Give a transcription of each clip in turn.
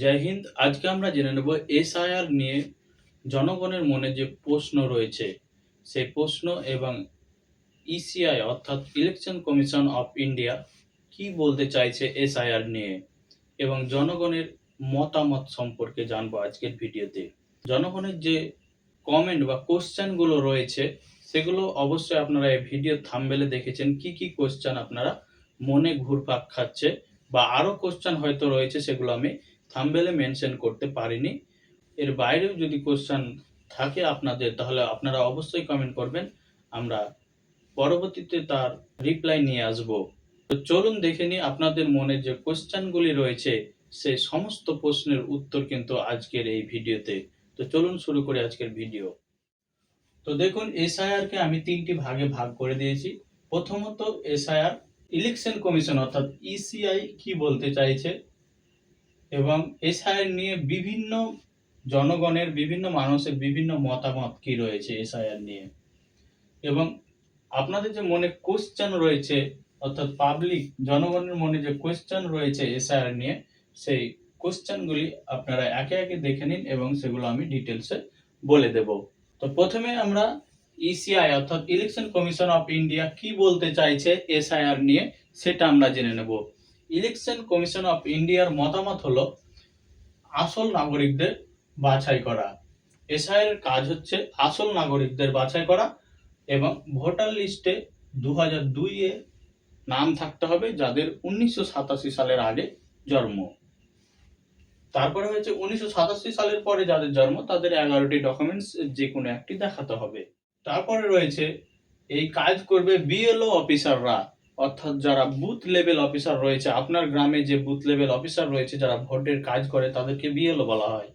জয় হিন্দ। আজকে আমরা জেনে নেব এসআইআর নিয়ে জনগণের মনে যে প্রশ্ন রয়েছে, সেই প্রশ্ন এবং ইসিআই অর্থাৎ ইলেকশন কমিশন অফ ইন্ডিয়া কি বলতে চাইছে এসআইআর নিয়ে এবং জনগণের মতামত সম্পর্কে জানব আজকের ভিডিওতে। জনগণের যে কমেন্ট বা কোশ্চেনগুলো রয়েছে, সেগুলো অবশ্যই আপনারা এই ভিডিও থাম্বেলে দেখেছেন। কি কি কোশ্চেন আপনারা মনে ঘুরপাক খাচ্ছে বা আরও কোশ্চেন হয়তো রয়েছে, সেগুলো আমি থাম্বেলে মেনশন করতে পারিনি। এর বাইরেও যদি কোশ্চেন থাকে আপনাদের, তাহলে আপনারা অবশ্যই কমেন্ট করবেন। আমরা পরবর্তীতে তার রিপ্লাই নিয়ে আসব। তো চলুন দেখে নিই আপনাদের মনে যে কোশ্চেনগুলি রয়েছে সেই সমস্ত প্রশ্নের উত্তর কিন্তু আজকের এই ভিডিওতে। তো চলুন শুরু করি আজকের ভিডিও তো দেখুন এসআইআর কে আমি তিনটি ভাগে ভাগ করে দিয়েছি। প্রথমত এসআইআর ইলেকশন কমিশন অর্থাৎ ইসিআই কি বলতে চাইছে? এবং এসআইআর নিয়ে বিভিন্ন জনগণের, বিভিন্ন মানুষের বিভিন্ন মতামত কি রয়েছে এসআইআর নিয়ে? এবং আপনাদের যে মনে কোশ্চেন রয়েছে, অর্থাৎ পাবলিক জনগণের মনে যে কোশ্চেন রয়েছে এসআইআর নিয়ে, সেই কোশ্চেনগুলি আপনারা একে একে দেখে নিন এবং সেগুলো আমি ডিটেলসে বলে দেব। তো প্রথমে আমরা ইসিআই অর্থাৎ ইলেকশন কমিশন অফ ইন্ডিয়া কি বলতে চাইছে এসআইআর নিয়ে, সেটা আমরা জেনে নেব। ইলেকশন কমিশন অফ ইন্ডিয়ার মতামত হলো, আসল নাগরিকদের বাছাই করা। এসআইয়ের কাজ হচ্ছে আসল নাগরিকদের বাছাই করা এবং ভোটার লিস্টে দু হাজার দুইয়ে নাম থাকতে হবে যাদের উনিশশো সাতাশি সালের আগে জন্ম। তারপরে হয়েছে উনিশশো সাতাশি সালের পরে যাদের জন্ম, তাদের এগারোটি ডকুমেন্টস যে কোনো একটি দেখাতে হবে। তারপরে রয়েছে, এই কাজ করবে বিএলও অফিসাররা অর্থাৎ যারা বুথ লেভেল অফিসার রয়েছে, আপনার গ্রামে যে বুথ লেভেল অফিসার রয়েছে, যারা ভোটের কাজ করে, তাদেরকে বিএলও বলা হয়।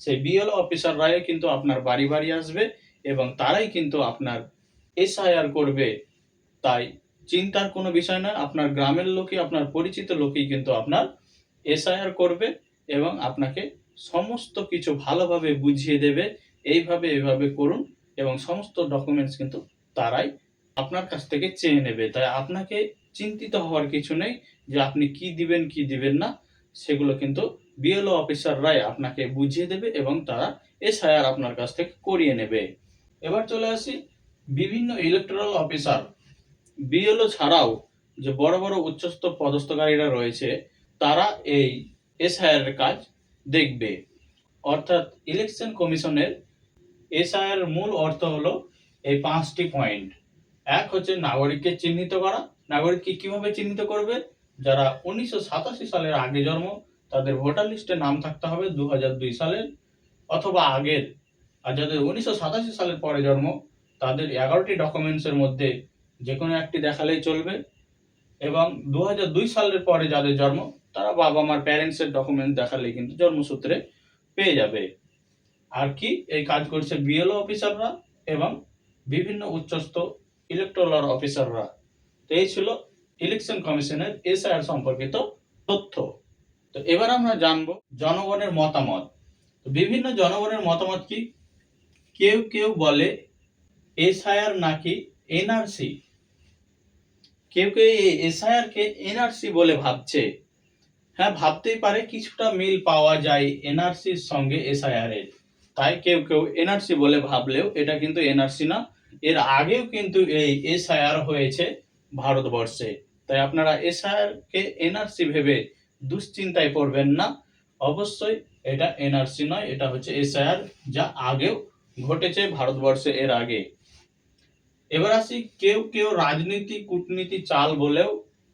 সেই বিএলও অফিসাররাই কিন্তু আপনার বাড়ি বাড়ি আসবে এবং তারাই কিন্তু আপনার এসআইআর করবে। তাই চিন্তার কোনো বিষয় নয়, আপনার গ্রামের লোকই, আপনার পরিচিত লোকই কিন্তু আপনার এসআইআর করবে এবং আপনাকে সমস্ত কিছু ভালোভাবে বুঝিয়ে দেবে, এইভাবে এইভাবে করুন এবং সমস্ত ডকুমেন্টস কিন্তু তারাই আপনার কাছ থেকে চেয়ে নেবে। তাই আপনাকে চিন্তিত হওয়ার কিছু নেই যে আপনি কি দিবেন কি দিবেন না। সেগুলো কিন্তু বিএলও অফিসাররাই আপনাকে বুঝিয়ে দেবে এবং তারা এসআইআর আপনার কাছ থেকে করিয়ে নেবে। এবার চলে আসি বিভিন্ন ইলেকট্রাল অফিসার বিএলও ছাড়াও যে বড় বড় উচ্চস্থ পদস্থকারীরা রয়েছে, তারা এই এসআইআর কাজ দেখবে। অর্থাৎ ইলেকশন কমিশনের এসআইআর মূল অর্থ হলো এই পাঁচটি পয়েন্ট এক হচ্ছে নাগরিককে চিহ্নিত করা। নাগরিককে কীভাবে চিহ্নিত করবে? যারা উনিশশো সাতাশি সালের আগে জন্ম, তাদের ভোটার লিস্টে নাম থাকতে হবে দু সালের। অথবা আগের, আর যাদের উনিশশো সাতাশি সালের পরে জন্ম, তাদের এগারোটি ডকুমেন্টসের মধ্যে যে কোনো একটি দেখালেই চলবে। এবং দু দুই সালের পরে যাদের জন্ম, তারা বাবা মার প্যারেন্টসের ডকুমেন্ট দেখালে কিন্তু জন্মসূত্রে পেয়ে যাবে। আর কি এই কাজ করছে বিএলও অফিসাররা এবং বিভিন্ন উচ্চস্থ ইলেকট্রাল অফিসাররা তো এই ছিল ইলেকশন কমিশনের এসআইআর সম্পর্কিত তথ্য। তো এবার আমরা জানব জনগণের মতামত। বিভিন্ন জনগণের মতামত কি? কেউ কেউ বলে এসআইআর নাকি এনআরসি। কেউ কেউ এই এসআইআর কে এনআরসি বলে ভাবছে। হ্যাঁ ভাবতেই পারে কিছুটা মিল পাওয়া যায় এনআরসির সঙ্গে এসআইআর এর তাই কেউ কেউ এনআরসি বলে ভাবলেও এটা কিন্তু এনআরসি না এর আগেও কিন্তু এই এসআইআর হয়েছে ভারতবর্ষে। তাই আপনারা এসআইআর কে এনআরসি ভেবে দুশ্চিন্তায় পড়বেন না। অবশ্যই এটা এনআরসি নয়, এটা হচ্ছে এসআইআর যা আগেও ঘটেছে ভারতবর্ষে এর আগে। এবার আসি কেউ কেউ রাজনীতি, কূটনীতি, চাল বলেও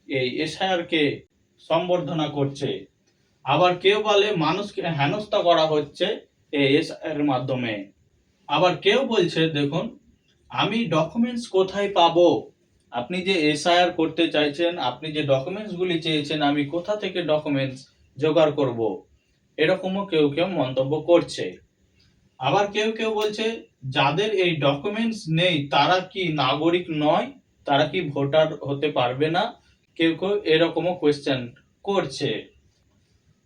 এই এসআইআর কে সম্বর্ধনা করছে। আবার কেউ বলে মানুষকে হেনস্থা করা হচ্ছে এই এসআইআর মাধ্যমে। আবার কেউ বলছে, দেখুন আমি ডকুমেন্টস কোথায় পাবো? আপনি যে এসআইআর করতে চাইছেন, আপনি যে ডকুমেন্টস গুলি চেয়েছেন, আমি কোথা থেকে ডকুমেন্টস জোগাড় করব? এরকমও কেউ কেউ মন্তব্য করছে। আবার কেউ কেউ বলছে, যাদের এই ডকুমেন্টস নেই, তারা কি নাগরিক নয়? তারা কি ভোটার হতে পারবে না? কেউ কেউ এরকমও কোয়েশ্চেন করছে।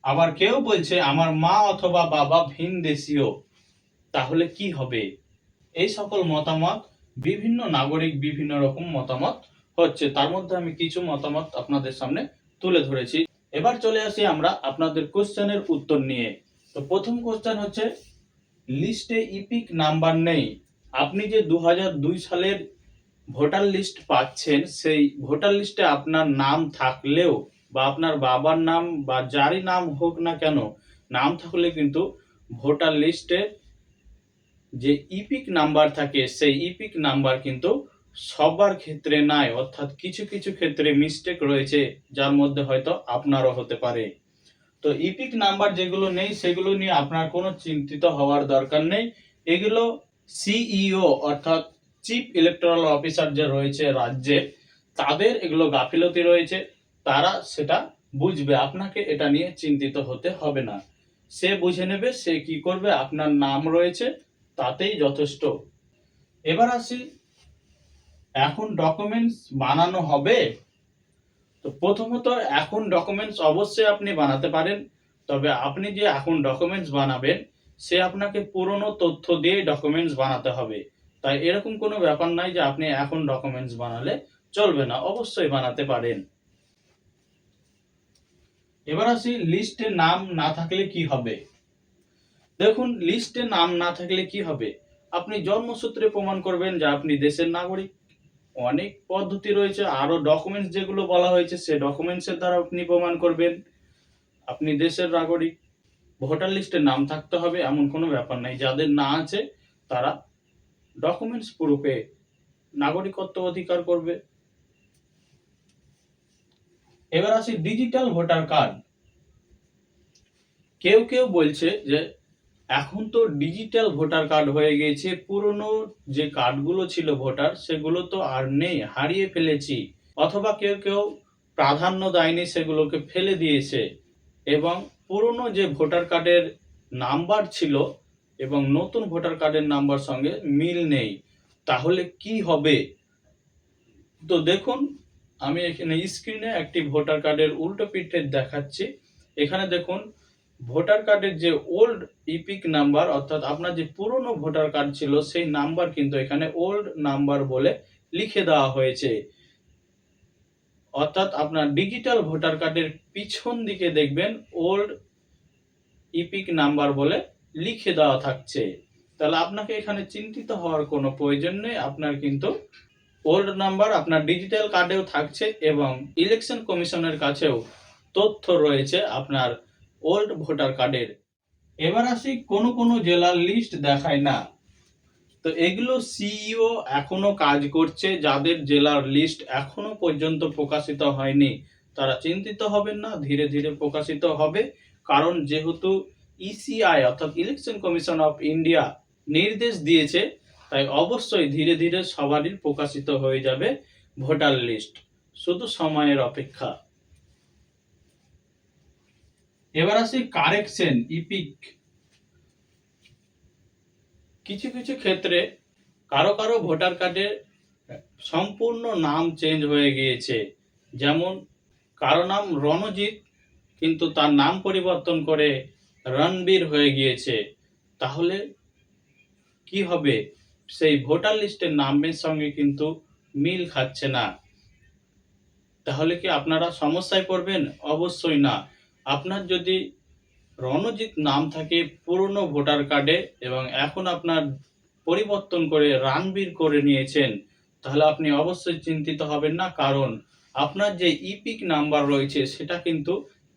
আবার কেউ বলছে, আমার মা অথবা বাবা ভিন দেশীয় তাহলে কি হবে? এই সকল মতামত বিভিন্ন নাগরিক বিভিন্ন রকম মতামত হচ্ছে। তার মধ্যে আমি কিছু মতামত আপনাদের সামনে তুলে ধরেছি। এবার চলে আসি আমরা আপনাদের কোশ্চেনের উত্তর নিয়ে। তো প্রথম কোশ্চেন হচ্ছে লিস্টে ইপিক নাম্বার নেই। আপনি যে দু হাজার দুই সালের ভোটার লিস্ট পাচ্ছেন, সেই ভোটার লিস্টে আপনার নাম থাকলেও বা আপনার বাবার নাম বা যারই নাম হোক না কেন, নাম থাকলে কিন্তু ভোটার লিস্টে যে ইপিক নাম্বার থাকে, সেই ইপিক নাম্বার কিন্তু সবার ক্ষেত্রে নাই, অর্থাৎ কিছু কিছু ক্ষেত্রে মিস্টেক রয়েছে, যার মধ্যে হয়তো আপনারও হতে পারে। তো ইপিক নাম্বার যেগুলো নেই, সেগুলো নিয়ে আপনার কোনো চিন্তিত হওয়ার দরকার নেই। এগুলো সিইও অর্থাৎ চিফ ইলেকট্রাল অফিসার যে রয়েছে রাজ্যে, তাদের এগুলো গাফিলতি রয়েছে। তারা সেটা বুঝবে, আপনাকে এটা নিয়ে চিন্তিত হতে হবে না। সে বুঝে নেবে, সে কি করবে, আপনার নাম রয়েছে তাতেই যথেষ্ট। এবার আসি, এখন ডকুমেন্টস বানানো হবে? তো প্রথমত এখন ডকুমেন্টস অবশ্যই আপনি বানাতে পারেন, তবে আপনি যে এখন ডকুমেন্টস বানাবেন, সে আপনাকে পুরনো তথ্য দিয়ে ডকুমেন্টস বানাতে হবে। তাই এরকম কোনো ব্যাপার নাই যে আপনি এখন ডকুমেন্টস বানালে চলবে না, অবশ্যই বানাতে পারেন। এবার আসি লিস্টে নাম না থাকলে কি হবে? দেখুন লিস্টে নাম না থাকলে কি হবে? আপনি জন্মসূত্রে প্রমাণ করবেন যে আপনি দেশের নাগরিক। অনেক পদ্ধতি রয়েছে আরও ডকুমেন্টস যেগুলো বলা হয়েছে, সে ডকুমেন্টসের দ্বারা আপনি প্রমাণ করবেন। আপনি দেশের নাগরিক, ভোটার লিস্টে নাম থাকতে হবে, এমন কোনো ব্যাপার নাই। যাদের না আছে, তারা ডকুমেন্টস প্রুফে নাগরিকত্ব অধিকার করবে। এবার আসি ডিজিটাল ভোটার কার্ড কেউ কেউ বলছে যে এখন তো ডিজিটাল ভোটার কার্ড হয়ে গেছে। পুরনো যে কার্ডগুলো ছিল ভোটার সেগুলো তো আর নেই, হারিয়ে ফেলেছি। অথবা কেউ কেউ প্রাধান্য দেয়নি, সেগুলোকে ফেলে দিয়েছে। এবং পুরনো যে ভোটার কার্ডের নাম্বার ছিল এবং নতুন ভোটার কার্ডের নাম্বার সঙ্গে মিল নেই, তাহলে কি হবে? তো দেখুন, আমি এখানে স্ক্রিনে একটি ভোটার কার্ডের উল্টো পিঠে দেখাচ্ছি। এখানে দেখুন ভোটার কার্ডের যে ওল্ড ইপিক নাম্বার অর্থাৎ আপনার যে পুরনো ভোটার কার্ড ছিল, সেই নাম্বার কিন্তু এখানে ওল্ড নাম্বার বলে লিখে দেওয়া হয়েছে। অর্থাৎ আপনার ডিজিটাল ভোটার কার্ডের পিছন দিকে দেখবেন ওল্ড ইপিক নাম্বার বলে লিখে দেওয়া থাকছে। তাহলে আপনাকে এখানে চিন্তিত হওয়ার কোনো প্রয়োজন নেই, আপনার কিন্তু ওল্ড নাম্বার আপনার ডিজিটাল কার্ডেও থাকছে এবং ইলেকশন কমিশনের কাছেও তথ্য রয়েছে, আপনার ওল্ড ভোটার কার্ডের। এবার আসি কোনো কোনো জেলার লিস্ট দেখায় না। তো এগুলো সিইও এখনও কাজ করছে, যাদের জেলার লিস্ট এখনও পর্যন্ত প্রকাশিত হয়নি। তারা চিন্তিত হবেন না, ধীরে ধীরে প্রকাশিত হবে। কারণ যেহেতু ইসিআই অর্থাৎ ইলেকশন কমিশন অফ ইন্ডিয়া নির্দেশ দিয়েছে, তাই অবশ্যই ধীরে ধীরে সবারই প্রকাশিত হয়ে যাবে ভোটার লিস্ট শুধু সময়ের অপেক্ষা। এবার আসি কারেকশন, ইপিক। কিছু কিছু ক্ষেত্রে কারও কারও ভোটার কার্ডের সম্পূর্ণ নাম চেঞ্জ হয়ে গিয়েছে। যেমন কারও নাম রণজিৎ, কিন্তু তার নাম পরিবর্তন করে রণবীর হয়ে গিয়েছে। তাহলে কি হবে? সেই ভোটার লিস্টের নামের সঙ্গে কিন্তু মিল খাচ্ছে না। তাহলে কি আপনারা সমস্যায় পড়বেন? অবশ্যই না। আপনার যদি রণজিৎ নাম থাকে পুরনো ভোটার কার্ডে এবং এখন আপনার পরিবর্তন করে রানবীর করে নিয়েছেন, তাহলে আপনি অবশ্যই চিন্তিত হবেন না, কারণ আপনার যে ইপিক নাম্বার রয়েছে সেটা কিন্তু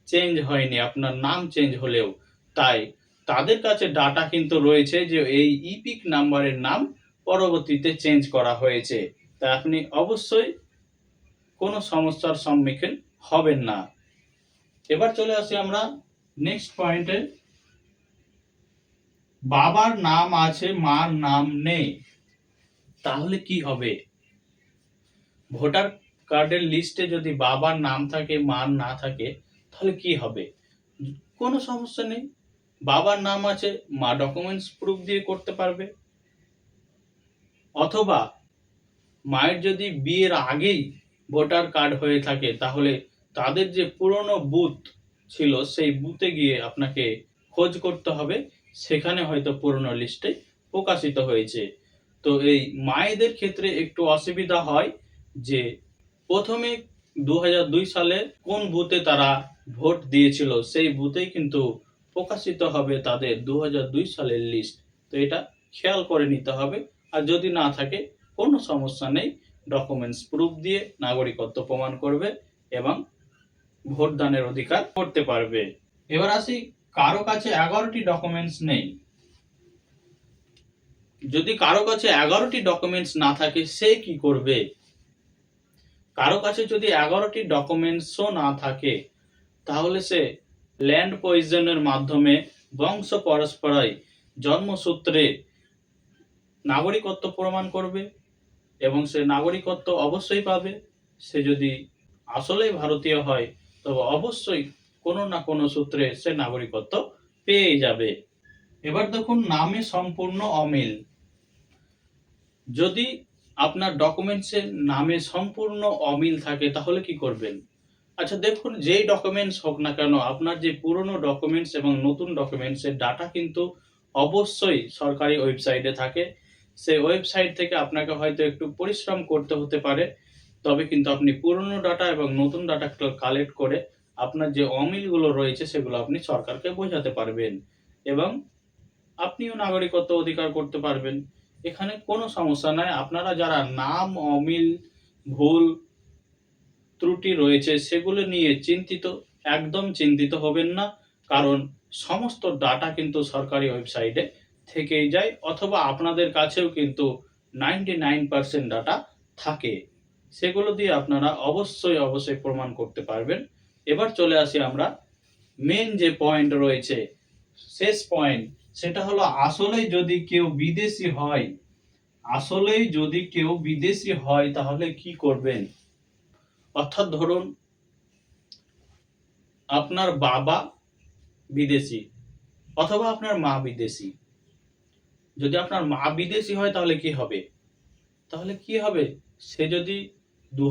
চেঞ্জ হয়নি, আপনার নাম চেঞ্জ হলেও। তাই তাদের কাছে ডাটা কিন্তু রয়েছে যে এই ইপিক নাম্বারের নাম পরবর্তীতে চেঞ্জ করা হয়েছে। তাই আপনি অবশ্যই কোনো সমস্যার সম্মুখীন হবেন না। এবার চলে আসি আমরা নেক্সট পয়েন্টে বাবার নাম আছে, মার নাম নেই। তাহলে কি হবে? ভোটার কার্ডের লিস্টে যদি বাবার নাম থাকে, মার না থাকে, তাহলে কি হবে? কোনো সমস্যা নেই। বাবার নাম আছে, মা ডকুমেন্টস প্রুফ দিয়ে করতে পারবে। অথবা মায়ের যদি বিয়ের আগেই ভোটার কার্ড হয়ে থাকে, তাহলে তাদের যে পুরনো বুথ ছিল, সেই বুথে গিয়ে আপনাকে খোঁজ করতে হবে। সেখানে হয়তো পুরনো লিস্টে প্রকাশিত হয়েছে। তো এই মায়েদের ক্ষেত্রে একটু অসুবিধা হয় যে, প্রথমে দু হাজার দুই সালে কোন বুথে তারা ভোট দিয়েছিল, সেই বুথেই কিন্তু প্রকাশিত হবে তাদের দু হাজার দুই সালের লিস্ট। তো এটা খেয়াল করে নিতে হবে। আর যদি না থাকে, কোনো সমস্যা নেই। ডকুমেন্টস প্রুফ দিয়ে নাগরিকত্ব প্রমাণ করবে এবং ভোটদানের অধিকার করতে পারবে। এবার আসি, কারও কাছে এগারোটি ডকুমেন্টস নেই। যদি কারও কাছে এগারোটি ডকুমেন্টস না থাকে, সে কি করবে? কারও কাছে যদি এগারোটি ডকুমেন্টসও না থাকে, তাহলে সে ল্যান্ড পয়জনের মাধ্যমে বংশ পরস্পরায় জন্মসূত্রে নাগরিকত্ব প্রমাণ করবে এবং সে নাগরিকত্ব অবশ্যই পাবে। সে যদি আসলেই ভারতীয় হয় তবে অবশ্যই কোনো না কোনো সূত্রে সে নাগরিকত্ব পেয়ে যাবে। এবার দেখুন নামে সম্পূর্ণ অমিল। যদি আপনার ডকুমেন্টসের নামে সম্পূর্ণ অমিল থাকে, তাহলে কি করবেন? আচ্ছা দেখুন যেই ডকুমেন্টস হোক না কেন, আপনার যে পুরনো ডকুমেন্টস এবং নতুন ডকুমেন্টসের ডাটা কিন্তু অবশ্যই সরকারি ওয়েবসাইটে থাকে। সেই ওয়েবসাইট থেকে আপনাকে হয়তো একটু পরিশ্রম করতে হতে পারে। তবে কিন্তু আপনি পুরনো ডাটা এবং নতুন ডাটা কালেক্ট করে আপনার যে অমিলগুলো রয়েছে সেগুলো আপনি সরকারকে বোঝাতে পারবেন এবং আপনিও নাগরিকত্ব অধিকার করতে পারবেন। এখানে কোনো সমস্যা নাই। আপনারা যারা নাম, অমিল, ভুল ত্রুটি রয়েছে সেগুলো নিয়ে চিন্তিত, একদম চিন্তিত হবেন না। কারণ সমস্ত ডাটা কিন্তু সরকারি ওয়েবসাইটে থেকেই যায় অথবা আপনাদের কাছেও কিন্তু নাইনটি নাইন পার্সেন্ট ডাটা থাকে। সেগুলো দিয়ে আপনারা অবশ্যই অবশ্যই প্রমাণ করতে পারবেন। এবার চলে আসি আমরা মেন যে পয়েন্ট রয়েছে, শেষ পয়েন্ট সেটা হলো আসলেই যদি কেউ বিদেশি হয়, আসলেই যদি কেউ বিদেশি হয়, তাহলে কি করবেন? অর্থাৎ ধরুন, আপনার বাবা বিদেশি অথবা আপনার মা বিদেশি। যদি আপনার মা বিদেশি হয়, তাহলে কি হবে? তাহলে কি হবে? সে যদি দু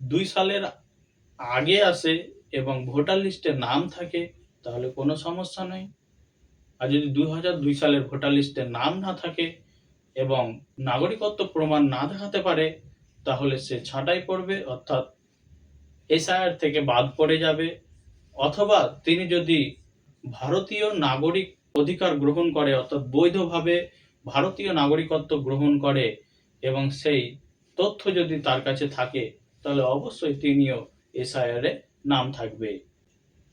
দুই সালের আগে আসে এবং ভোটার লিস্টে নাম থাকে, তাহলে কোনো সমস্যা নেই। আর যদি দুই দুই সালের ভোটার লিস্টে নাম না থাকে এবং নাগরিকত্ব প্রমাণ না দেখাতে পারে, তাহলে সে ছাঁটাই পড়বে অর্থাৎ এসআইআর থেকে বাদ পড়ে যাবে। অথবা তিনি যদি ভারতীয় নাগরিক অধিকার গ্রহণ করে, অর্থাৎ বৈধভাবে ভারতীয় নাগরিকত্ব গ্রহণ করে এবং সেই তথ্য যদি তার কাছে থাকে, তাহলে অবশ্যই তিনিও এসআইআর নাম থাকবে।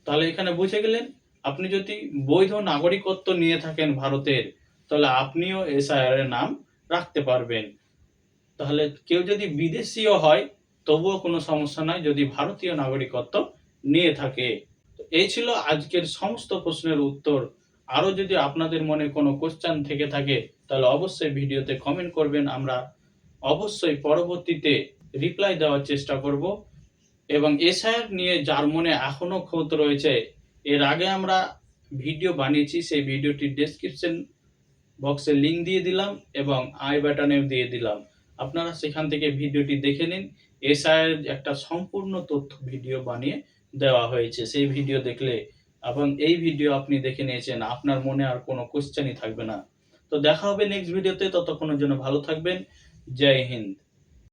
তাহলে এখানে বুঝে গেলেন, আপনি যদি বৈধ নাগরিকত্ব নিয়ে থাকেন ভারতের, তাহলে আপনিও এসআইআর এর নাম রাখতে পারবেন। তাহলে কেউ যদি বিদেশিও হয়, তবুও কোনো সমস্যা নয় যদি ভারতীয় নাগরিকত্ব নিয়ে থাকে। এই ছিল আজকের সমস্ত প্রশ্নের উত্তর। আরও যদি আপনাদের মনে কোনো কোশ্চেন থেকে থাকে, তাহলে অবশ্যই ভিডিওতে কমেন্ট করবেন। আমরা অবশ্যই পরবর্তীতে রিপ্লাই দেওয়ার চেষ্টা করব। এবং এসআইআর নিয়ে যার মনে এখনও ক্ষত রয়েছে, এর আগে আমরা ভিডিও বানিয়েছি, সেই ভিডিওটির ডেসক্রিপশন বক্সে লিংক দিয়ে দিলাম এবং আই বাটনেও দিয়ে দিলাম। আপনারা সেখান থেকে ভিডিওটি দেখে নিন। এসআইয়ের একটা সম্পূর্ণ তথ্য ভিডিও বানিয়ে দেওয়া হয়েছে। সেই ভিডিও দেখলে এবং এই ভিডিও আপনি দেখে নিয়েছেন, আপনার মনে আর কোনো কোশ্চেনই থাকবে না। তো দেখা হবে নেক্সট ভিডিওতে ততক্ষণের জন্য ভালো থাকবেন। জয় হিন্দ